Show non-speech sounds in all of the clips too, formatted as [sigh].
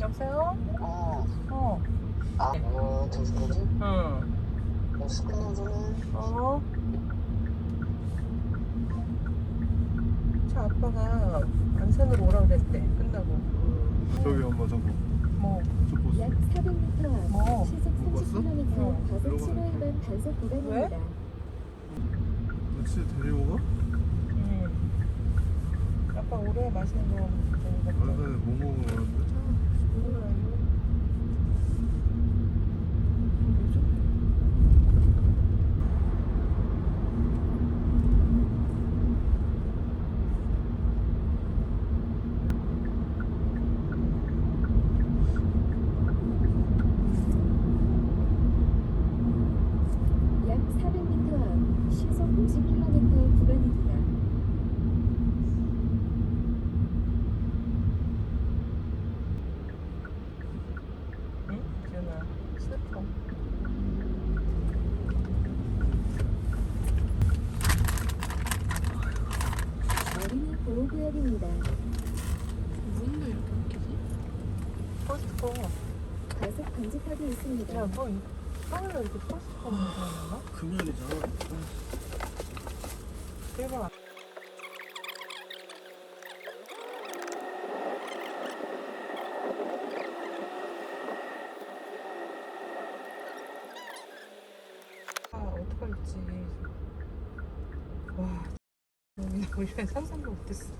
여보세요? 어, 어. 아, 어, 저기까지? 응. 어, 스크린에서는 어. 저 아빠가 안산으로 오라 그랬대. 끝나고. 저기 엄마 저거 뭐. 저 보스 약 400m 앞 뭐? 시속 못 봤어? 30km 어. 과속 들어가면 신호 위반 단속 구간입니다. 너 진짜 데리고 가? 응. 아빠 올해 맛있는 거 먹는 거 얼마 전에 뭐 먹으러 갔는데? 약 400m 앞 시속 50km 구간입니다. 응? 지은아. 슬퍼. 어린이 보호구역입니다. 이렇게 웃기지? 포스코. 과속 방지턱이 있습니다. 야, 뭐, 이- 하늘에 이렇게 포스코 먹는 거야? 금연이잖아 대박. 아, 어떡할지. 와, 여기 우리가 상상도 못했어.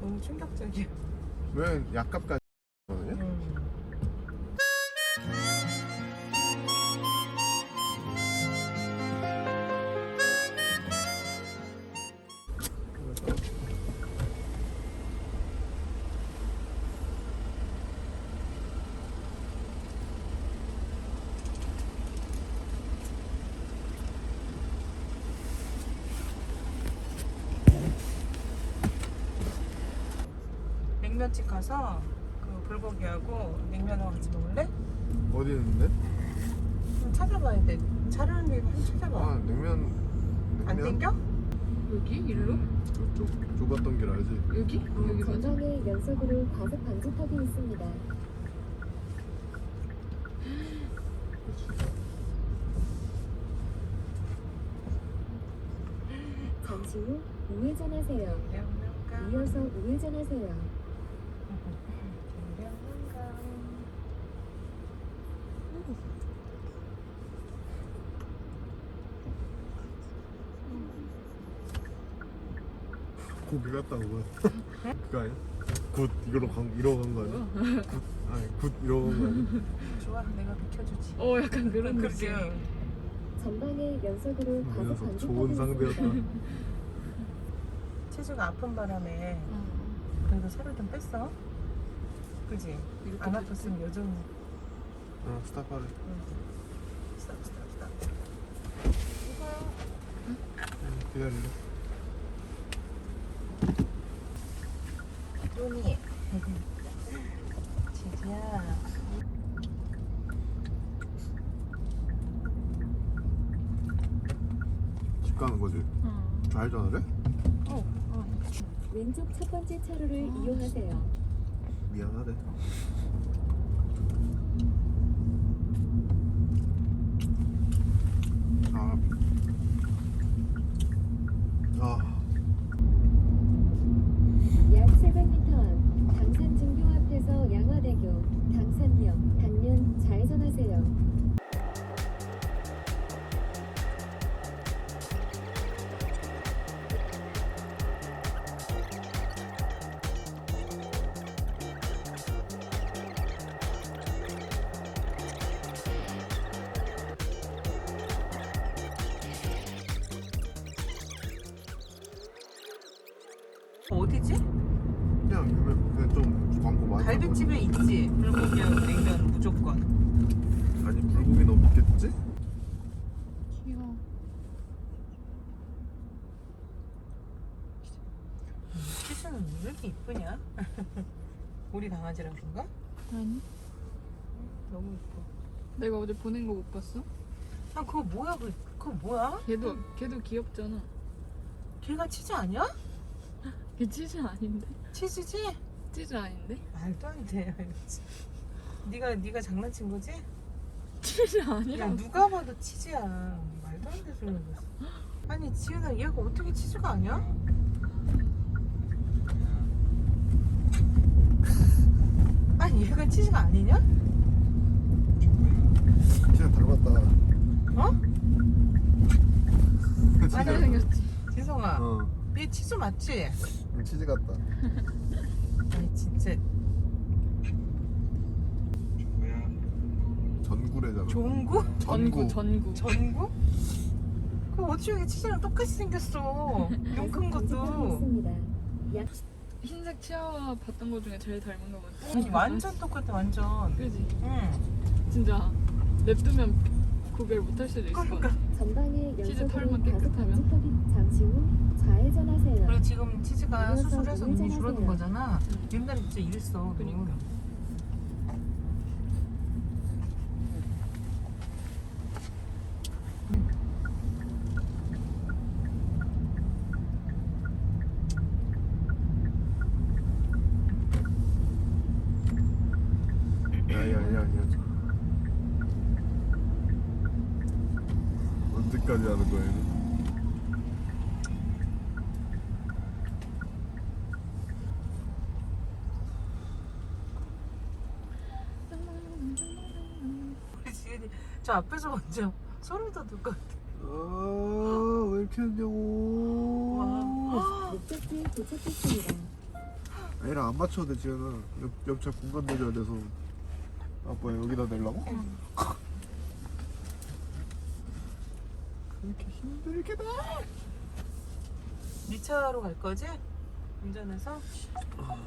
너무 충격적이야. 왜 약값까지 냉면집 가서 그 불고기하고 냉면하고 같이 먹을래? 어디 있는데? 좀 찾아봐야 돼. 잘하는 데좀 찾아봐. 아 냉면 안 냉면? 땡겨? 여기? 일로? 쪽 좁았던 길 알지? 여기? 여기 맞아? 전방에 연속으로 과속 방지턱이 있습니다. 잠시 후 우회전하세요. 이어서 우회전하세요. 냉면가. 고기 같다고 [laughs] 그거 아니야? 굿 이거로 간 이러고 간거 아니야? 굿 아니 굿 이러고 간거 아니야? 좋아, 내가 비켜주지. 어 약간 그런. 느낌 전방에 연속으로 이 과속 녀석 좋은 상대였다 있습니다. 치주가 아픈 바람에 어. 그래도 살을 좀 뺐어. 그지? 이렇게 안? 아팠으면 요즘 어 스탑하래 스탑 스탑 스탑. 응, 기다리래 또니. 지지야. 집 가는 거지? 어. 좌회전하래? 어, 어. 왼쪽 첫 번째 차로를 이용하세요. 미안하대 어디지? 그냥 유명 그냥 좀 광고 많이 갈비집에 있지. 불고기하고 냉면 무조건. 아니 불고기는 없겠지? 귀여워 치즈는 왜 이렇게 이쁘냐? [laughs] 우리 강아지라 그런가? 아니 너무 이뻐. 내가 어제 보낸 거 못 봤어? 아 그거 뭐야? 그 그거 뭐야? 걔도 걔도 귀엽잖아 걔가 치즈 아니야? 걔 치즈 아닌데? 치즈지? 치즈 아닌데? 말도 안 돼. 네가 네가 장난친 거지? 치즈 야 아니라고. 누가 봐도 치즈야. 말도 안돼 소리 하고 있어. 아니 지은아 얘가 어떻게 치즈가 아니야? 아니 얘가 치즈가 아니냐? 진짜 닮았다 어? [laughs] 맞아 생겼지. 지성아 어 얘 치즈 맞지? 치즈 같다. [laughs] 아니 진짜. 전구래잖아. 종구? 전구. 전구. 전구? 그 어찌 치즈랑 똑같이 생겼어. [laughs] 용큰 것도. 흰색 치아와 봤던 것 중에 제일 닮은 거 같아. 완전 똑같아 완전. 그지? 응. 진짜. 냅두면 구별 못할 수도 있을 것 그러니까 같아. 전방에 치즈 털만 깨끗하면? 잠시 후 좌회전하세요. 그리고 지금 치즈가 수술해서 눈이. 줄어든 거잖아 응. 옛날에 진짜 이랬어 그러니까. 눈. 야야야야 언제까지 하는 얘는 우리 지은이 저 앞에서 먼저 소름 돋을 것 같아 아왜 이렇게 했냐고 와. 목적지에 도착했습니다. 아니라 안 맞춰도 돼 지현아 옆, 옆차 공간 내줘야 돼서 아빠 여기다 내려고? 그렇게 힘들게 다네 차로 갈 거지? 운전해서?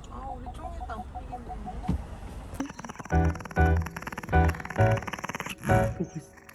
아 우리 쫑이도 안 보이겠네 보고 있어